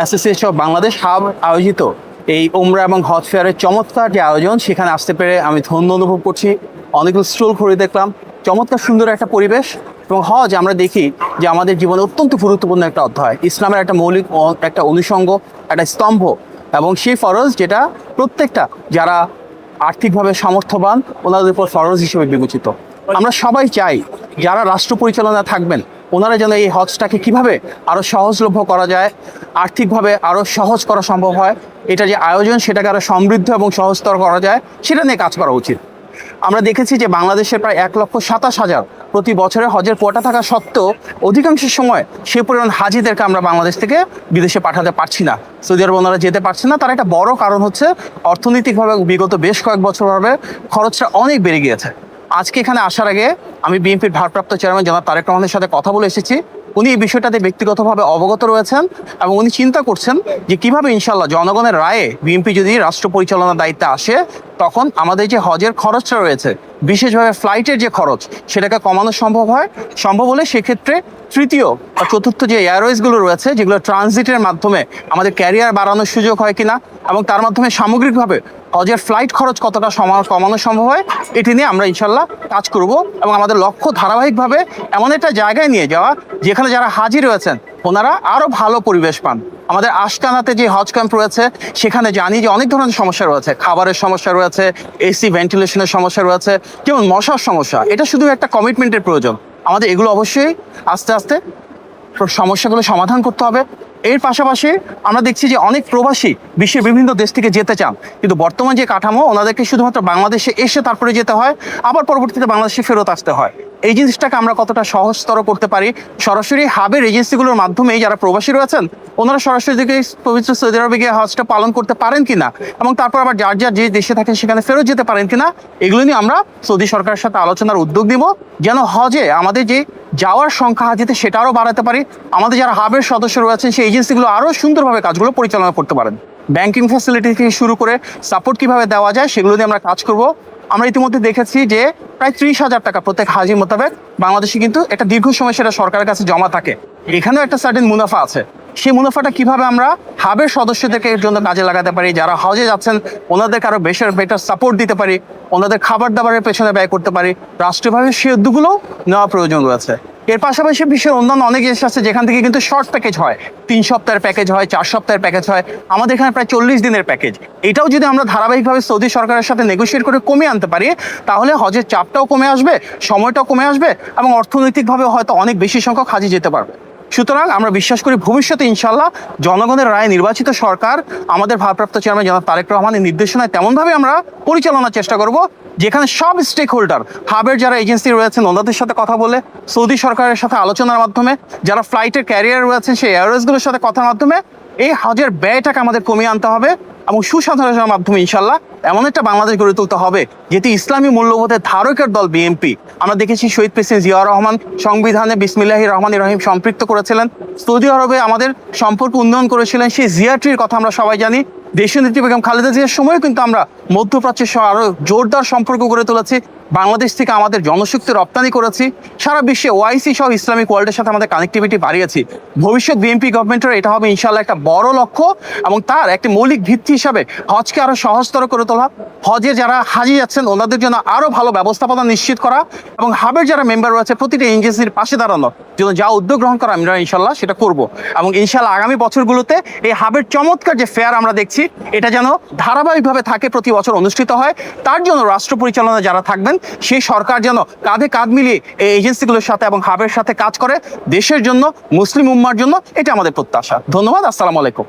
Association of Bangladesh hub আয়োজিত এই উমরা এবং হজ ফেয়ারের চমৎকার যে আয়োজন, সেখানে আসতে পেরে আমি ধন্য অনুভব করছি। অনেকগুলো স্টল ঘুরে দেখলাম, চমৎকার সুন্দর একটা পরিবেশ এবং হজ আমরা দেখি যে আমাদের জীবনে অত্যন্ত গুরুত্বপূর্ণ একটা অধ্যায়। ইসলামের একটা মৌলিক একটা অনুষঙ্গ, একটা স্তম্ভ এবং সেই ফরজ যেটা প্রত্যেকটা যারা আর্থিকভাবে সামর্থ্যবান, ওনাদের উপর ফরজ হিসেবে বিবেচিত। আমরা সবাই চাই, যারা রাষ্ট্র পরিচালনা থাকবেন ওনারা যেন এই হজটাকে কীভাবে আরও সহজলভ্য করা যায়, আর্থিকভাবে আরও সহজ করা সম্ভব হয়, এটা যে আয়োজন সেটাকে আরও সমৃদ্ধ এবং সহজতর করা যায়, সেটা নিয়ে কাজ করা উচিত। আমরা দেখেছি যে বাংলাদেশের প্রায় এক লক্ষ সাতাশ হাজার প্রতি বছরে হজের কোটা থাকা সত্ত্বেও অধিকাংশ সময় সে পরিমাণ হাজিদেরকে আমরা বাংলাদেশ থেকে বিদেশে পাঠাতে পারছি না। সৌদি আরব ওনারা যেতে পারছে না, তার একটা বড় কারণ হচ্ছে অর্থনৈতিকভাবে বিগত বেশ কয়েক বছর ভাবে খরচটা অনেক বেড়ে গিয়েছে। আজকে এখানে আসার আগে আমি বিএনপির ভারপ্রাপ্ত চেয়ারম্যান জনাব তারেক রহমানের সাথে কথা বলে এসেছি। উনি এই বিষয়টাতে ব্যক্তিগতভাবে অবগত রয়েছেন এবং উনি চিন্তা করছেন যে কীভাবে ইনশাল্লাহ জনগণের রায়ে বিএনপি যদি রাষ্ট্র পরিচালনার দায়িত্বে আসে, তখন আমাদের যে হজের খরচটা রয়েছে, বিশেষভাবে ফ্লাইটের যে খরচ, সেটাকে কমানো সম্ভব হয়। সম্ভব হলে সেক্ষেত্রে তৃতীয় বা চতুর্থ যে এয়ারওয়েজগুলো রয়েছে, যেগুলো ট্রানজিটের মাধ্যমে আমাদের ক্যারিয়ার বাড়ানোর সুযোগ হয় কিনা এবং তার মাধ্যমে সামগ্রিকভাবে হজের ফ্লাইট খরচ কতটা সমা- কমানো সম্ভব হয়, এটি নিয়ে আমরা ইনশাল্লাহ কাজ করব এবং আমাদের লক্ষ্য ধারাবাহিকভাবে এমন একটা জায়গায় নিয়ে যাওয়া, যেখানে যারা হাজির রয়েছেন, ওনারা আরও ভালো পরিবেশ পান। আমাদের আশকানাতে যে হজ ক্যাম্প রয়েছে, সেখানে জানি যে অনেক ধরনের সমস্যা রয়েছে। খাবারের সমস্যা রয়েছে, এসি ভেন্টিলেশনের সমস্যা রয়েছে, যেমন মশার সমস্যা, এটা শুধু একটা কমিটমেন্টের প্রয়োজন। আমাদের এগুলো অবশ্যই আস্তে আস্তে সমস্যাগুলো সমাধান করতে হবে। এর পাশাপাশি আমরা দেখছি যে অনেক প্রবাসী বিশ্বের বিভিন্ন দেশ থেকে যেতে চান। কিন্তু বর্তমান যে কাঠামো, ওনাদেরকে শুধুমাত্র বাংলাদেশে এসে তারপরে যেতে হয়, আবার পরবর্তীতে বাংলাদেশে ফেরত আসতে হয়। এই জিনিসটাকে আমরা কতটা সহজতর করতে পারি? সরাসরি হাবের এজেন্সিগুলোর মাধ্যমেই যারা প্রবাসী রয়েছেন, ওনারা সরাসরি দিকে পবিত্র সৌদি আরবে গিয়ে হজটা পালন করতে পারেন কিনা? এবং তারপর আবার যার যার যে দেশে থাকেন সেখানে ফেরত যেতে পারেন কিনা? এগুলো নিয়ে আমরা সৌদি সরকারের সাথে আলোচনার উদ্যোগ দিব যেন হজে আমাদের যে যাওয়ার সংখ্যা হাজিতে সেটা আরও বাড়াতে পারি। আমাদের যারা হাবের সদস্য রয়েছেন, সেই এজেন্সিগুলো আরও সুন্দরভাবে কাজগুলো পরিচালনা করতে পারেন। ব্যাংকিং ফ্যাসিলিটি থেকে শুরু করে সাপোর্ট কীভাবে দেওয়া যায়, সেগুলো নিয়ে আমরা কাজ করব। আমরা ইতিমধ্যে দেখেছি যে প্রায় ত্রিশ হাজার টাকা প্রত্যেক হাজি মোতাবেক বাংলাদেশে কিন্তু একটা দীর্ঘ সময় সেটা সরকারের কাছে জমা থাকে। এখানেও একটা সার্টেন মুনাফা আছে। সেই মুনাফাটা কীভাবে আমরা হাবের সদস্যদেরকে এর জন্য কাজে লাগাতে পারি, যারা হজে যাচ্ছেন, ওনাদেরকে আরও বেশি বেটার সাপোর্ট দিতে পারি, ওনাদের খাবার দাবারের পেছনে ব্যয় করতে পারি, রাষ্ট্রীয়ভাবে সেই উদ্যোগগুলো নেওয়া প্রয়োজন রয়েছে। এর পাশাপাশি বিশ্বের অন্যান্য অনেক দেশ আছে যেখান থেকে কিন্তু শর্ট প্যাকেজ হয়। তিন সপ্তাহের প্যাকেজ হয়, চার সপ্তাহের প্যাকেজ হয়। আমাদের এখানে প্রায় চল্লিশ দিনের প্যাকেজ এটাও যদি আমরা ধারাবাহিকভাবে সৌদি সরকারের সাথে নেগোশিয়েট করে কমিয়ে আনতে পারি, তাহলে হজের চাপটাও কমে আসবে, সময়টাও কমে আসবে এবং অর্থনৈতিকভাবে হয়তো অনেক বেশি সংখ্যক হাজি যেতে পারবে। সুতরাং আমরা বিশ্বাস করি ভবিষ্যতে ইনশাল্লাহ জনগণের রায়ে নির্বাচিত সরকার, আমাদের ভারপ্রাপ্ত চেয়ারম্যান জনাব তারেক রহমানের নির্দেশনায় তেমনভাবে আমরা পরিচালনার চেষ্টা করব। যেখানে সব স্টেক হোল্ডার হাবের যারা এজেন্সি রয়েছেন, ওনাদের সাথে কথা বলে সৌদি সরকারের সাথে আলোচনার মাধ্যমে, যারা ফ্লাইটের ক্যারিয়ার রয়েছেন, সেই এয়ারওয়েজগুলোর সাথে কথার মাধ্যমে এই হজের ব্যয়টাকে আমাদের কমিয়ে আনতে হবে এবং সুসাধারণের মাধ্যমে ইনশাল্লাহ এমন একটা বাংলাদেশ গড়ে তুলতে হবে, যেটি ইসলামী মূল্যবোধের ধারকের দল বিএনপি আমরা দেখেছি শহীদ প্রেসিডেন্ট জিয়া রহমান সংবিধানে বিসমিল্লাহ রহমান রহিম সম্পৃক্ত করেছিলেন। সৌদি আরবে আমাদের সম্পর্ক উন্নয়ন করেছিলেন, সেই জিয়াট্রির কথা আমরা সবাই জানি। দেশীয় নেত্রী বেগম খালেদা জিয়ার সময়ও কিন্তু আমরা মধ্যপ্রাচ্যের সহ আরও জোরদার সম্পর্ক গড়ে তুলেছি। বাংলাদেশ থেকে আমাদের জনশক্তি রপ্তানি করেছি। সারা বিশ্বে ওআইসি সহ ইসলামিক ওয়ার্ল্ডের সাথে আমাদের কানেক্টিভিটি বাড়িয়েছি। ভবিষ্যৎ বিএনপি গভর্নমেন্টের এটা হবে ইনশাল্লাহ একটা বড় লক্ষ্য এবং তার একটি মৌলিক ভিত্তি হিসাবে হজকে আরও সহজতর করে তোলা। হজে যারা হাজি যাচ্ছেন, ওনাদের জন্য আরও ভালো ব্যবস্থাপনা নিশ্চিত করা এবং হাবের যারা মেম্বার রয়েছে, প্রতিটি এজেন্সির পাশে দাঁড়ানো। জন্য যা উদ্যোগ গ্রহণ করা আমরা ইনশাল্লাহ সেটা করব। এবং ইনশাল্লাহ আগামী বছরগুলোতে এই হাবের চমৎকার যে ফেয়ার আমরা দেখছি, এটা যেন ধারাবাহিকভাবে থাকে প্রতি বছর অনুষ্ঠিত হয়। তার জন্য রাষ্ট্র পরিচালনা যারা থাকবেন, সেই সরকার যেন কাঁধে কাঁধ মিলিয়ে এই এজেন্সিগুলোর সাথে এবং হাবের সাথে কাজ করে দেশের জন্য, মুসলিম উম্মার জন্য, এটা আমাদের প্রত্যাশা। ধন্যবাদ, আসসালামু আলাইকুম।